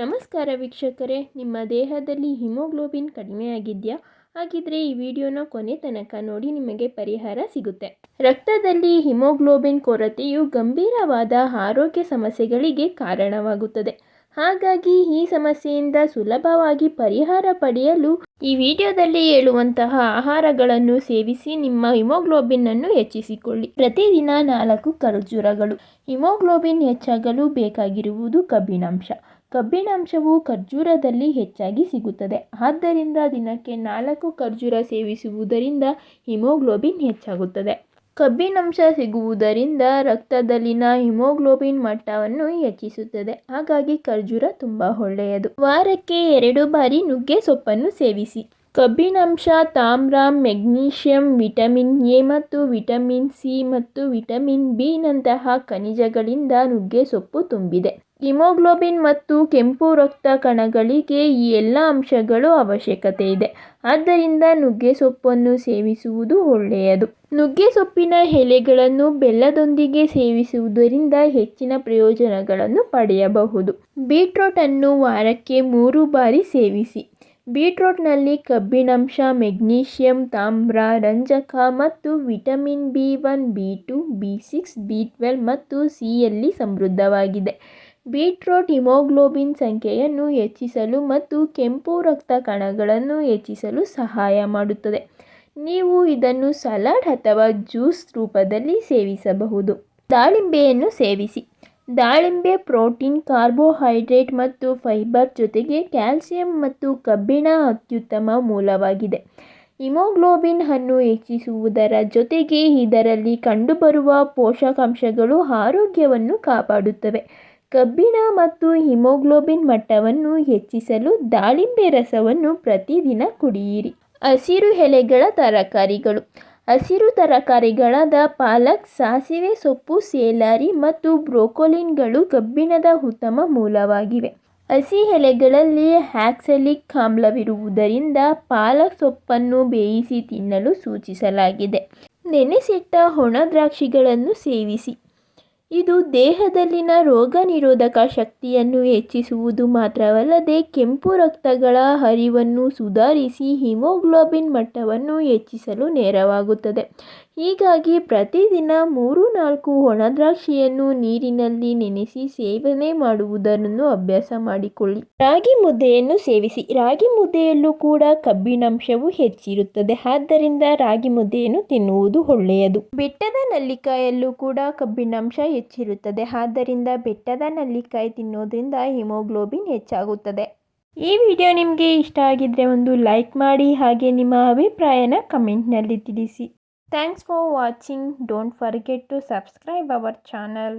ನಮಸ್ಕಾರ ವೀಕ್ಷಕರೇ, ನಿಮ್ಮ ದೇಹದಲ್ಲಿ ಹಿಮೋಗ್ಲೋಬಿನ್ ಕಡಿಮೆಯಾಗಿದೆಯಾ? ಹಾಗಿದ್ರೆ ಈ ವಿಡಿಯೋನ ಕೊನೆ ತನಕ ನೋಡಿ ನಿಮಗೆ ಪರಿಹಾರ ಸಿಗುತ್ತೆ. ರಕ್ತದಲ್ಲಿ ಹಿಮೋಗ್ಲೋಬಿನ್ ಕೊರತೆಯು ಗಂಭೀರವಾದ ಆರೋಗ್ಯ ಸಮಸ್ಯೆಗಳಿಗೆ ಕಾರಣವಾಗುತ್ತದೆ. ಹಾಗಾಗಿ ಈ ಸಮಸ್ಯೆಯಿಂದ ಸುಲಭವಾಗಿ ಪರಿಹಾರ ಪಡೆಯಲು ಈ ವಿಡಿಯೋದಲ್ಲಿ ಹೇಳುವಂತಹ ಆಹಾರಗಳನ್ನು ಸೇವಿಸಿ ನಿಮ್ಮ ಹಿಮೋಗ್ಲೋಬಿನ್ ಅನ್ನು ಹೆಚ್ಚಿಸಿಕೊಳ್ಳಿ. ಪ್ರತಿದಿನ ನಾಲ್ಕು ಖರ್ಜೂರಗಳು. ಹಿಮೋಗ್ಲೋಬಿನ್ ಹೆಚ್ಚಾಗಲು ಬೇಕಾಗಿರುವುದು ಕಬ್ಬಿಣಾಂಶ. ಕಬ್ಬಿಣಾಂಶವು ಖರ್ಜೂರದಲ್ಲಿ ಹೆಚ್ಚಾಗಿ ಸಿಗುತ್ತದೆ. ಆದ್ದರಿಂದ ದಿನಕ್ಕೆ ನಾಲ್ಕು ಖರ್ಜೂರ ಸೇವಿಸುವುದರಿಂದ ಹಿಮೋಗ್ಲೋಬಿನ್ ಹೆಚ್ಚಾಗುತ್ತದೆ. ಕಬ್ಬಿಣಾಂಶ ಸಿಗುವುದರಿಂದ ರಕ್ತದಲ್ಲಿನ ಹಿಮೋಗ್ಲೋಬಿನ್ ಮಟ್ಟವನ್ನು ಹೆಚ್ಚಿಸುತ್ತದೆ. ಹಾಗಾಗಿ ಖರ್ಜೂರ ತುಂಬ ಒಳ್ಳೆಯದು. ವಾರಕ್ಕೆ ಎರಡು ಬಾರಿ ನುಗ್ಗೆ ಸೊಪ್ಪನ್ನು ಸೇವಿಸಿ. ಕಬ್ಬಿಣಾಂಶ, ತಾಮ್ರ, ಮೆಗ್ನೀಷಿಯಂ, ವಿಟಮಿನ್ ಎ ಮತ್ತು ವಿಟಮಿನ್ ಸಿ ಮತ್ತು ವಿಟಮಿನ್ ಬಿ ನಂತಹ ಖನಿಜಗಳಿಂದ ನುಗ್ಗೆ ಸೊಪ್ಪು ತುಂಬಿದೆ. ಹಿಮೋಗ್ಲೋಬಿನ್ ಮತ್ತು ಕೆಂಪು ರಕ್ತ ಕಣಗಳಿಗೆ ಈ ಎಲ್ಲ ಅಂಶಗಳು ಅವಶ್ಯಕತೆ ಇದೆ. ಆದ್ದರಿಂದ ನುಗ್ಗೆ ಸೊಪ್ಪನ್ನು ಸೇವಿಸುವುದು ಒಳ್ಳೆಯದು. ನುಗ್ಗೆ ಸೊಪ್ಪಿನ ಎಲೆಗಳನ್ನು ಬೆಲ್ಲದೊಂದಿಗೆ ಸೇವಿಸುವುದರಿಂದ ಹೆಚ್ಚಿನ ಪ್ರಯೋಜನಗಳನ್ನು ಪಡೆಯಬಹುದು. ಬೀಟ್ರೋಟನ್ನು ವಾರಕ್ಕೆ ಮೂರು ಬಾರಿ ಸೇವಿಸಿ. ಬೀಟ್ರೂಟ್ನಲ್ಲಿ ಕಬ್ಬಿಣಾಂಶ, ಮೆಗ್ನೀಷಿಯಂ, ತಾಮ್ರ, ರಂಜಕ ಮತ್ತು vitamin B one, B two, B six, B twelve ಮತ್ತು ಸಿಯಲ್ಲಿ ಸಮೃದ್ಧವಾಗಿದೆ. ಬೀಟ್ರೂಟ್ ಹಿಮೋಗ್ಲೋಬಿನ್ ಸಂಖ್ಯೆಯನ್ನು ಹೆಚ್ಚಿಸಲು ಮತ್ತು ಕೆಂಪು ರಕ್ತ ಕಣಗಳನ್ನು ಹೆಚ್ಚಿಸಲು ಸಹಾಯ ಮಾಡುತ್ತದೆ. ನೀವು ಇದನ್ನು ಸಲಾಡ್ ಅಥವಾ ಜ್ಯೂಸ್ ರೂಪದಲ್ಲಿ ಸೇವಿಸಬಹುದು. ದಾಳಿಂಬೆಯನ್ನು ಸೇವಿಸಿ. ದಾಳಿಂಬೆ ಪ್ರೋಟೀನ್, ಕಾರ್ಬೋಹೈಡ್ರೇಟ್ ಮತ್ತು ಫೈಬರ್ ಜೊತೆಗೆ ಕ್ಯಾಲ್ಸಿಯಂ ಮತ್ತು ಕಬ್ಬಿಣ ಅತ್ಯುತ್ತಮ ಮೂಲವಾಗಿದೆ. ಹಿಮೋಗ್ಲೋಬಿನ್ ಅನ್ನು ಹೆಚ್ಚಿಸುವುದರ ಜೊತೆಗೆ ಇದರಲ್ಲಿ ಕಂಡುಬರುವ ಪೋಷಕಾಂಶಗಳು ಆರೋಗ್ಯವನ್ನು ಕಾಪಾಡುತ್ತವೆ. ಕಬ್ಬಿಣ ಮತ್ತು ಹಿಮೋಗ್ಲೋಬಿನ್ ಮಟ್ಟವನ್ನು ಹೆಚ್ಚಿಸಲು ದಾಳಿಂಬೆ ರಸವನ್ನು ಪ್ರತಿದಿನ ಕುಡಿಯಿರಿ. ಹಸಿರು ಎಲೆಗಳ ತರಕಾರಿಗಳು. ಹಸಿರು ತರಕಾರಿಗಳಾದ ಪಾಲಕ್, ಸಾಸಿವೆ, ಸೊಪ್ಪು, ಸೇಲಾರಿ ಮತ್ತು ಬ್ರೊಕೊಲಿನ್ಗಳು ಕಬ್ಬಿಣದ ಉತ್ತಮ ಮೂಲವಾಗಿವೆ. ಹಸಿ ಎಲೆಗಳಲ್ಲಿ ಹ್ಯಾಕ್ಸಲಿಕ್ ಆಮ್ಲವಿರುವುದರಿಂದ ಪಾಲಕ್ ಸೊಪ್ಪನ್ನು ಬೇಯಿಸಿ ತಿನ್ನಲು ಸೂಚಿಸಲಾಗಿದೆ. ನೆನೆಸಿಟ್ಟ ಒಣ ದ್ರಾಕ್ಷಿಗಳನ್ನು ಸೇವಿಸಿ. ಇದು ದೇಹದಲ್ಲಿನ ರೋಗನಿರೋಧಕ ಶಕ್ತಿಯನ್ನು ಹೆಚ್ಚಿಸುವುದು ಮಾತ್ರವಲ್ಲದೆ ಕೆಂಪು ರಕ್ತಗಳ ಹರಿವನ್ನು ಸುಧಾರಿಸಿ ಹಿಮೋಗ್ಲೋಬಿನ್ ಮಟ್ಟವನ್ನು ಹೆಚ್ಚಿಸಲು ನೆರವಾಗುತ್ತದೆ. ಹೀಗಾಗಿ ಪ್ರತಿದಿನ ಮೂರು ನಾಲ್ಕು ಒಣದ್ರಾಕ್ಷಿಯನ್ನು ನೀರಿನಲ್ಲಿ ನೆನೆಸಿ ಸೇವನೆ ಮಾಡುವುದನ್ನು ಅಭ್ಯಾಸ ಮಾಡಿಕೊಳ್ಳಿ. ರಾಗಿ ಮುದ್ದೆಯನ್ನು ಸೇವಿಸಿ. ರಾಗಿ ಮುದ್ದೆಯಲ್ಲೂ ಕೂಡ ಕಬ್ಬಿಣಾಂಶವು ಹೆಚ್ಚಿರುತ್ತದೆ. ಆದ್ದರಿಂದ ರಾಗಿ ಮುದ್ದೆಯನ್ನು ತಿನ್ನುವುದು ಒಳ್ಳೆಯದು. ಬೆಟ್ಟದ ನಲ್ಲಿಕಾಯಲ್ಲೂ ಕೂಡ ಕಬ್ಬಿಣಾಂಶ ಹೆಚ್ಚಿರುತ್ತದೆ. ಆದ್ದರಿಂದ ಬೆಟ್ಟದ ನಲ್ಲಿಕಾಯಿ ತಿನ್ನೋದ್ರಿಂದ ಹಿಮೋಗ್ಲೋಬಿನ್ ಹೆಚ್ಚಾಗುತ್ತದೆ. ಈ ವಿಡಿಯೋ ನಿಮಗೆ ಇಷ್ಟ ಆಗಿದ್ದರೆ ಒಂದು ಲೈಕ್ ಮಾಡಿ ಹಾಗೆ ನಿಮ್ಮ ಅಭಿಪ್ರಾಯನ ಕಮೆಂಟ್ನಲ್ಲಿ ತಿಳಿಸಿ. Thanks for watching. Don't forget to subscribe our channel.